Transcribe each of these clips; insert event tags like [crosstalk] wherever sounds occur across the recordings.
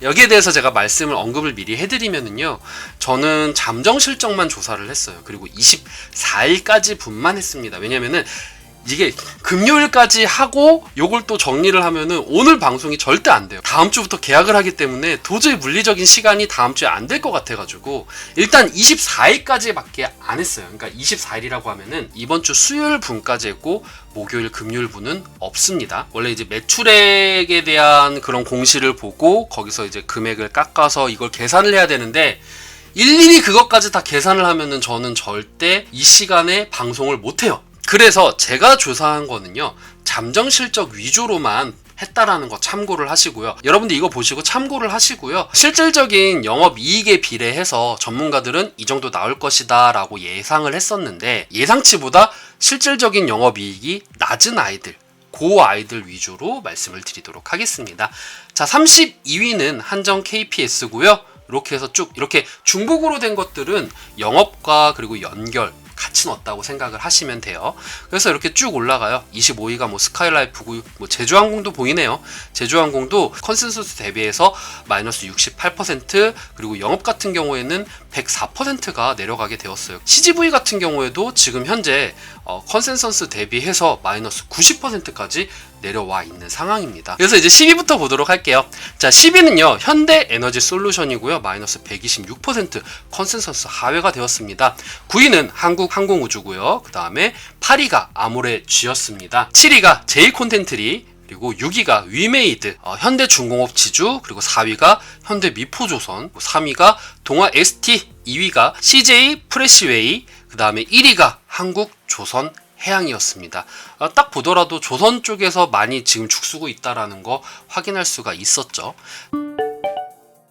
여기에 대해서 제가 말씀을 언급을 미리 해드리면은요, 저는 잠정 실적만 조사를 했어요. 그리고 24일까지 분만 했습니다. 왜냐면은 이게 금요일까지 하고 요걸 또 정리를 하면은 오늘 방송이 절대 안 돼요. 다음 주부터 계약을 하기 때문에 도저히 물리적인 시간이 다음 주에 안 될 것 같아가지고 일단 24일까지밖에 안 했어요. 그러니까 24일이라고 하면은 이번 주 수요일 분까지 했고 목요일 금요일 분은 없습니다. 원래 이제 매출액에 대한 그런 공시를 보고 거기서 이제 금액을 깎아서 이걸 계산을 해야 되는데 일일이 그것까지 다 계산을 하면은 저는 절대 이 시간에 방송을 못 해요. 그래서 제가 조사한 거는요. 잠정 실적 위주로만 했다라는 거 참고를 하시고요. 여러분들 이거 보시고 참고를 하시고요. 실질적인 영업 이익에 비례해서 전문가들은 이 정도 나올 것이다라고 예상을 했었는데 예상치보다 실질적인 영업 이익이 낮은 아이들 고 아이들 위주로 말씀을 드리도록 하겠습니다. 자, 32위는 한정 KPS고요. 이렇게 해서 쭉 이렇게 중복으로 된 것들은 영업과 그리고 연결 같이 넣었다고 생각을 하시면 돼요. 그래서 이렇게 쭉 올라가요. 25위가 뭐 스카이라이프고 뭐 제주항공도 보이네요. 제주항공도 컨센서스 대비해서 마이너스 68% 그리고 영업 같은 경우에는 104%가 내려가게 되었어요. CGV 같은 경우에도 지금 현재 어, 컨센서스 대비해서 마이너스 90%까지 내려와 있는 상황입니다. 그래서 이제 10위부터 보도록 할게요. 자, 10위는요, 현대 에너지 솔루션이고요, 마이너스 126% 컨센서스 하회가 되었습니다. 9위는 한국 항공우주고요, 그 다음에 8위가 아모레 G였습니다. 7위가 제이 콘텐트리, 그리고 6위가 위메이드, 어, 현대중공업 지주, 그리고 4위가 현대미포조선, 3위가 동아 ST, 2위가 CJ 프레시웨이, 그 다음에 1위가 한국조선 해양이었습니다. 어, 딱 보더라도 조선 쪽에서 많이 지금 죽쓰고 있다라는 거 확인할 수가 있었죠.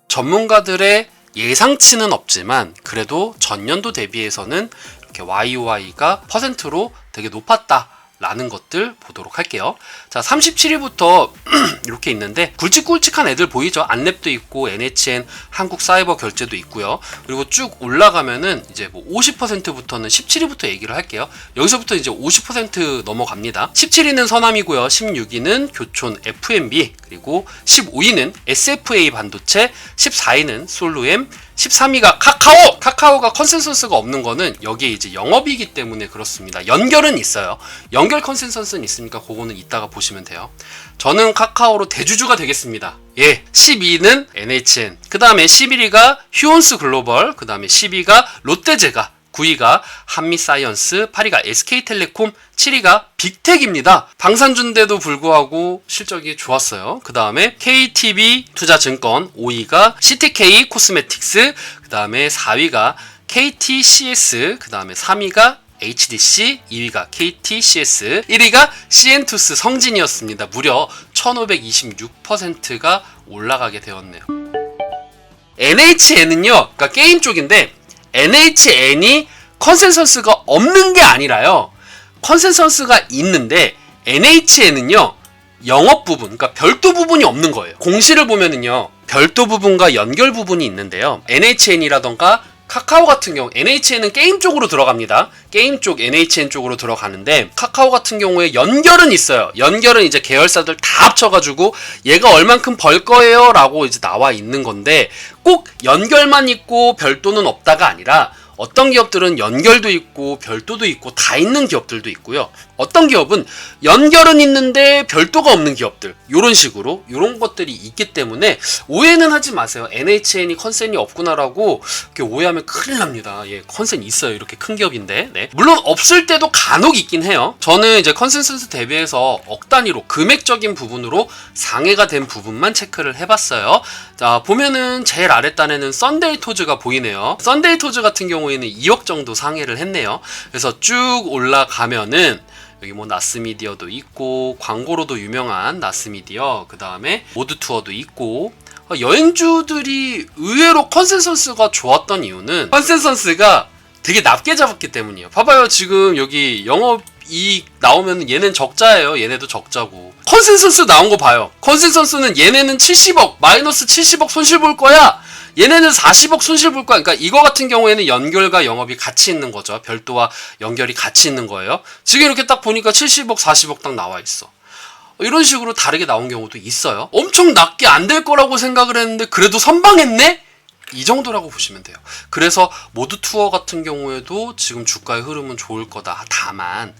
전문가들의 예상치는 없지만 그래도 전년도 대비해서는 이렇게 YOY가 퍼센트로 되게 높았다. 라는 것들 보도록 할게요. 자, 37위부터 [clears throat] 이렇게 있는데 굵직굵직한 애들 보이죠? 안랩도 있고 NHN 한국 사이버 결제도 있고요. 그리고 쭉 올라가면은 이제 뭐 50%부터는 17위부터 얘기를 할게요. 여기서부터 이제 50% 넘어갑니다. 17위는 서남이고요. 16위는 교촌 FMB 그리고 15위는 SFA 반도체, 14위는 솔루엠, 13위가 카카오! 카카오가 컨센서스가 없는 거는 여기에 이제 영업이기 때문에 그렇습니다. 연결은 있어요. 연결 컨센서스는 있으니까 그거는 이따가 보시면 돼요. 저는 카카오로 대주주가 되겠습니다. 예. 12위는 NHN. 그 다음에 11위가 휴온스 글로벌. 그 다음에 10위가 롯데제가. 9위가 한미사이언스, 8위가 SK텔레콤, 7위가 빅텍입니다. 방산주인데도 불구하고 실적이 좋았어요. 그 다음에 KTB 투자증권, 5위가 CTK 코스메틱스, 그 다음에 4위가 KTCS, 그 다음에 3위가 HDC, 2위가 KTCS, 1위가 CN투스 성진이었습니다. 무려 1526%가 올라가게 되었네요. NHN은요, 그러니까 게임 쪽인데 NHN이 컨센서스가 없는 게 아니라요. 컨센서스가 있는데 NHN은요. 영업 부분, 그러니까 별도 부분이 없는 거예요. 공시를 보면은요. 별도 부분과 연결 부분이 있는데요. NHN이라던가 카카오 같은 경우 NHN은 게임 쪽으로 들어갑니다. 게임 쪽 NHN 쪽으로 들어가는데 카카오 같은 경우에 연결은 있어요. 연결은 이제 계열사들 다 합쳐가지고 얘가 얼만큼 벌 거예요라고 이제 나와 있는 건데 꼭 연결만 있고 별도는 없다가 아니라 어떤 기업들은 연결도 있고 별도도 있고 다 있는 기업들도 있고요. 어떤 기업은 연결은 있는데 별도가 없는 기업들 이런 식으로 이런 것들이 있기 때문에 오해는 하지 마세요. NHN이 컨센이 없구나라고 이렇게 오해하면 큰일 납니다. 예, 컨센 있어요. 이렇게 큰 기업인데 네. 물론 없을 때도 간혹 있긴 해요. 저는 이제 컨센서스 대비해서 억 단위로 금액적인 부분으로 상해가 된 부분만 체크를 해봤어요. 자 보면은 제일 아랫단에는 썬데이 토즈가 보이네요. 썬데이 토즈 같은 경우에는 2억 정도 상해를 했네요. 그래서 쭉 올라가면은 여기 뭐 나스미디어도 있고 광고로도 유명한 나스미디어 그 다음에 모드 투어도 있고 어, 여행주들이 의외로 컨센서스가 좋았던 이유는 컨센서스가 되게 낮게 잡았기 때문이에요. 봐봐요 지금 여기 영업 이익 나오면 얘는 적자예요. 얘네도 적자고. 컨센서스 나온 거 봐요. 컨센서스는 얘네는 70억 마이너스 70억 손실 볼 거야. 얘네는 40억 손실 볼 거야. 그러니까 이거 같은 경우에는 연결과 영업이 같이 있는 거죠. 별도와 연결이 같이 있는 거예요. 지금 이렇게 딱 보니까 70억, 40억 딱 나와 있어. 이런 식으로 다르게 나온 경우도 있어요. 엄청 낮게 안 될 거라고 생각을 했는데 그래도 선방했네? 이 정도라고 보시면 돼요. 그래서 모두 투어 같은 경우에도 지금 주가의 흐름은 좋을 거다. 다만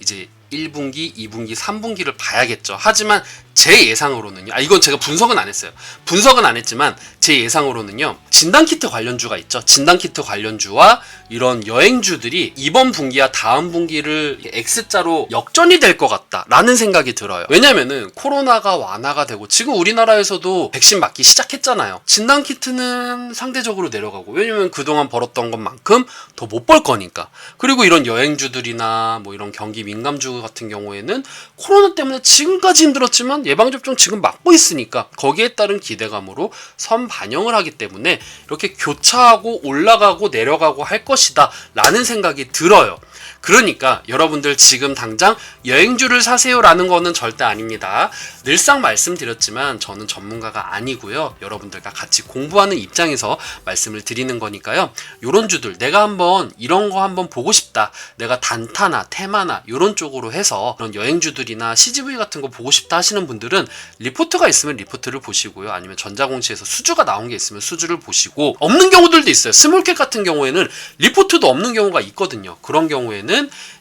이제 1분기, 2분기, 3분기를 봐야겠죠. 하지만 제 예상으로는요. 아 이건 제가 분석은 안 했어요. 분석은 안 했지만 제 예상으로는요. 진단키트 관련주가 있죠. 진단키트 관련주와 이런 여행주들이 이번 분기와 다음 분기를 X자로 역전이 될 것 같다라는 생각이 들어요. 왜냐면은 코로나가 완화가 되고 지금 우리나라에서도 백신 맞기 시작했잖아요. 진단키트는 상대적으로 내려가고 왜냐면 그동안 벌었던 것만큼 더 못 벌 거니까. 그리고 이런 여행주들이나 뭐 이런 경기 민감주 같은 경우에는 코로나 때문에 지금까지 힘들었지만 예방접종 지금 맞고 있으니까 거기에 따른 기대감으로 선 반영을 하기 때문에 이렇게 교차하고 올라가고 내려가고 할 것이다 라는 생각이 들어요. 그러니까 여러분들 지금 당장 여행주를 사세요라는 거는 절대 아닙니다. 늘상 말씀드렸지만 저는 전문가가 아니고요. 여러분들과 같이 공부하는 입장에서 말씀을 드리는 거니까요. 요런 주들 내가 한번 이런 거 한번 보고 싶다. 내가 단타나 테마나 요런 쪽으로 해서 그런 여행주들이나 CGV 같은 거 보고 싶다 하시는 분들은 리포트가 있으면 리포트를 보시고요. 아니면 전자공시에서 수주가 나온 게 있으면 수주를 보시고 없는 경우들도 있어요. 스몰캡 같은 경우에는 리포트도 없는 경우가 있거든요. 그런 경우에는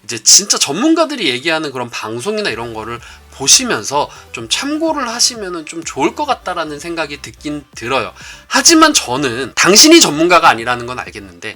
이제 진짜 전문가들이 얘기하는 그런 방송이나 이런 거를 보시면서 좀 참고를 하시면은 좀 좋을 것 같다라는 생각이 듣긴 들어요. 하지만 저는 당신이 전문가가 아니라는 건 알겠는데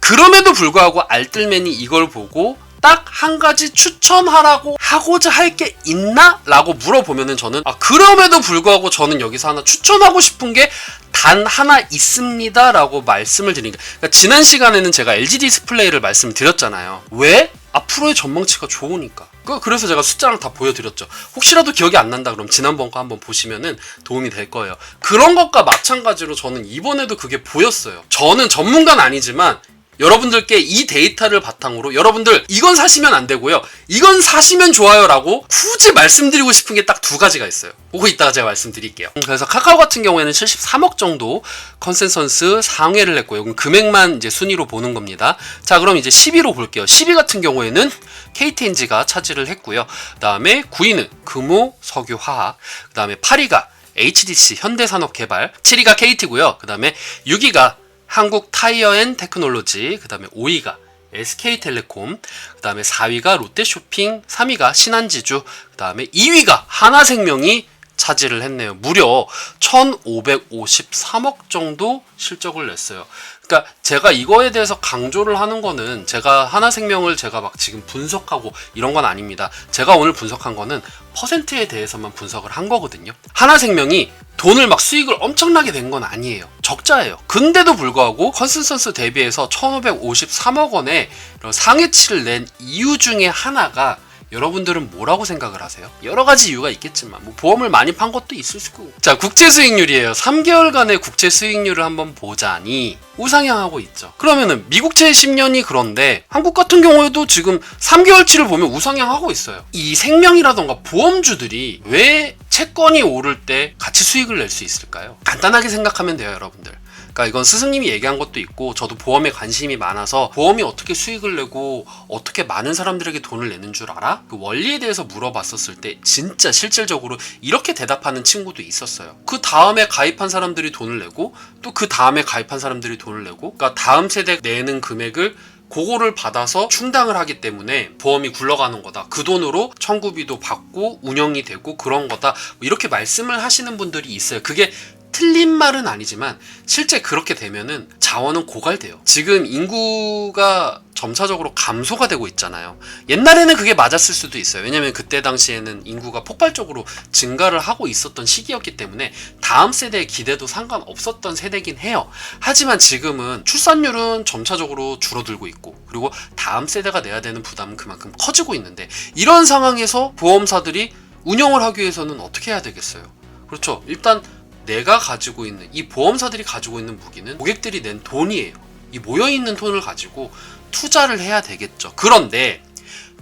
그럼에도 불구하고 알뜰맨이 이걸 보고 딱 한 가지 추천하라고 하고자 할 게 있나? 라고 물어보면은 저는 아 그럼에도 불구하고 저는 여기서 하나 추천하고 싶은 게 단 하나 있습니다 라고 말씀을 드리니까 그러니까 지난 시간에는 제가 LG 디스플레이를 말씀드렸잖아요. 왜? 앞으로의 전망치가 좋으니까. 그- 그래서 제가 숫자랑 다 보여드렸죠. 혹시라도 기억이 안 난다 그럼 지난번 거 한번 보시면은 도움이 될 거예요. 그런 것과 마찬가지로 저는 이번에도 그게 보였어요. 저는 전문가는 아니지만 여러분들께 이 데이터를 바탕으로 여러분들 이건 사시면 안 되고요. 이건 사시면 좋아요라고 굳이 말씀드리고 싶은 게 딱 두 가지가 있어요. 그거 이따가 제가 말씀드릴게요. 그래서 카카오 같은 경우에는 73억 정도 컨센서스 상회를 했고요. 그럼 금액만 이제 순위로 보는 겁니다. 자, 그럼 이제 10위로 볼게요. 10위 같은 경우에는 KTNG가 차지를 했고요. 그다음에 9위는 금호 석유 화학, 그다음에 8위가 HDC 현대산업개발, 7위가 KT고요. 그다음에 6위가 한국 타이어 앤 테크놀로지, 그 다음에 5위가 SK텔레콤, 그 다음에 4위가 롯데쇼핑, 3위가 신한지주, 그 다음에 2위가 하나생명이 차지를 했네요. 무려 1,553억 정도 실적을 냈어요. 그러니까 제가 이거에 대해서 강조를 하는 거는 제가 하나생명을 제가 막 지금 분석하고 이런 건 아닙니다. 제가 오늘 분석한 거는 퍼센트에 대해서만 분석을 한 거거든요. 하나생명이 돈을 막 수익을 엄청나게 낸 건 아니에요. 적자예요. 근데도 불구하고 컨센서스 대비해서 1,553억 원의 상해치를 낸 이유 중에 하나가 여러분들은 뭐라고 생각을 하세요? 여러 가지 이유가 있겠지만 뭐 보험을 많이 판 것도 있을 수 있고 자 국채 수익률이에요 3개월간의 국채 수익률을 한번 보자니 우상향하고 있죠 그러면은 미국채 10년이 그런데 한국 같은 경우에도 지금 3개월치를 보면 우상향하고 있어요 이 생명이라던가 보험주들이 왜 채권이 오를 때 같이 수익을 낼 수 있을까요? 간단하게 생각하면 돼요 여러분들 그러니까 이건 스승님이 얘기한 것도 있고 저도 보험에 관심이 많아서 보험이 어떻게 수익을 내고 어떻게 많은 사람들에게 돈을 내는 줄 알아? 그 원리에 대해서 물어봤었을 때 진짜 실질적으로 이렇게 대답하는 친구도 있었어요. 그 다음에 가입한 사람들이 돈을 내고 또 그 다음에 가입한 사람들이 돈을 내고 그러니까 다음 세대 내는 금액을 그거를 받아서 충당을 하기 때문에 보험이 굴러가는 거다. 그 돈으로 청구비도 받고 운영이 되고 그런 거다. 뭐 이렇게 말씀을 하시는 분들이 있어요. 그게 틀린 말은 아니지만 실제 그렇게 되면은 자원은 고갈돼요. 지금 인구가 점차적으로 감소가 되고 있잖아요. 옛날에는 그게 맞았을 수도 있어요. 왜냐면 그때 당시에는 인구가 폭발적으로 증가를 하고 있었던 시기였기 때문에 다음 세대의 기대도 상관없었던 세대긴 해요. 하지만 지금은 출산율은 점차적으로 줄어들고 있고 그리고 다음 세대가 내야 되는 부담은 그만큼 커지고 있는데 이런 상황에서 보험사들이 운영을 하기 위해서는 어떻게 해야 되겠어요? 그렇죠. 일단 내가 가지고 있는 이 보험사들이 가지고 있는 무기는 고객들이 낸 돈이에요. 이 모여 있는 돈을 가지고 투자를 해야 되겠죠. 그런데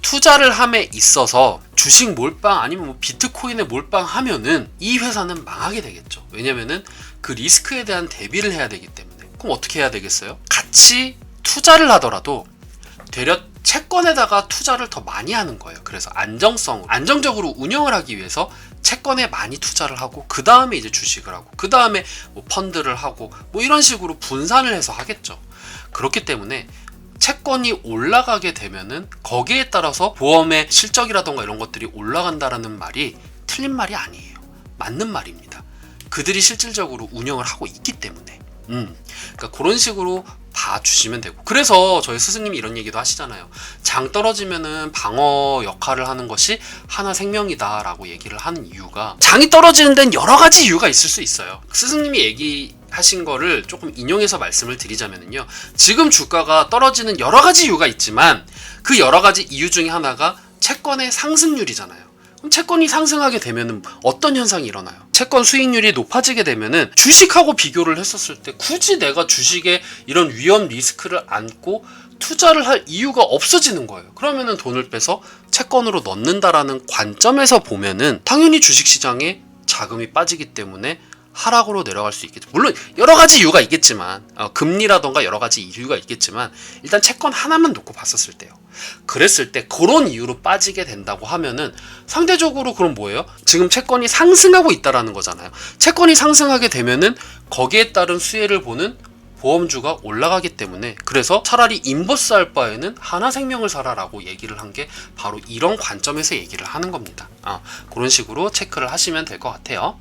투자를 함에 있어서 주식 몰빵 아니면 뭐 비트코인에 몰빵하면은 이 회사는 망하게 되겠죠. 왜냐면은 그 리스크에 대한 대비를 해야 되기 때문에. 그럼 어떻게 해야 되겠어요? 같이 투자를 하더라도 되려 채권에다가 투자를 더 많이 하는 거예요. 그래서 안정성, 안정적으로 운영을 하기 위해서 채권에 많이 투자를 하고 그 다음에 이제 주식을 하고 그 다음에 뭐 펀드를 하고 뭐 이런 식으로 분산을 해서 하겠죠. 그렇기 때문에 채권이 올라가게 되면은 거기에 따라서 보험의 실적이라던가 이런 것들이 올라간다라는 말이 틀린 말이 아니에요. 맞는 말입니다. 그들이 실질적으로 운영을 하고 있기 때문에. 음. 그러니까 그런 식으로 봐주시면 되고. 그래서 저희 스승님이 이런 얘기도 하시잖아요. 장 떨어지면은 방어 역할을 하는 것이 하나 생명이다 라고 얘기를 하는 이유가 장이 떨어지는 데는 여러 가지 이유가 있을 수 있어요. 스승님이 얘기 하신 거를 조금 인용해서 말씀을 드리자면요. 지금 주가가 떨어지는 여러 가지 이유가 있지만 그 여러 가지 이유 중에 하나가 채권의 상승률이잖아요. 그럼 채권이 상승하게 되면은 어떤 현상이 일어나요? 채권 수익률이 높아지게 되면은 주식하고 비교를 했었을 때 굳이 내가 주식에 이런 위험 리스크를 안고 투자를 할 이유가 없어지는 거예요. 그러면은 돈을 빼서 채권으로 넣는다라는 관점에서 보면은 당연히 주식 시장에 자금이 빠지기 때문에 하락으로 내려갈 수 있겠죠. 물론 여러 가지 이유가 있겠지만 어, 금리라던가 여러 가지 이유가 있겠지만 일단 채권 하나만 놓고 봤었을 때요. 그랬을 때 그런 이유로 빠지게 된다고 하면은 상대적으로 그럼 뭐예요? 지금 채권이 상승하고 있다라는 거잖아요. 채권이 상승하게 되면은 거기에 따른 수혜를 보는 보험주가 올라가기 때문에 그래서 차라리 인버스 할 바에는 하나생명을 사라라고 얘기를 한 게 바로 이런 관점에서 얘기를 하는 겁니다. 아, 그런 식으로 체크를 하시면 될 것 같아요.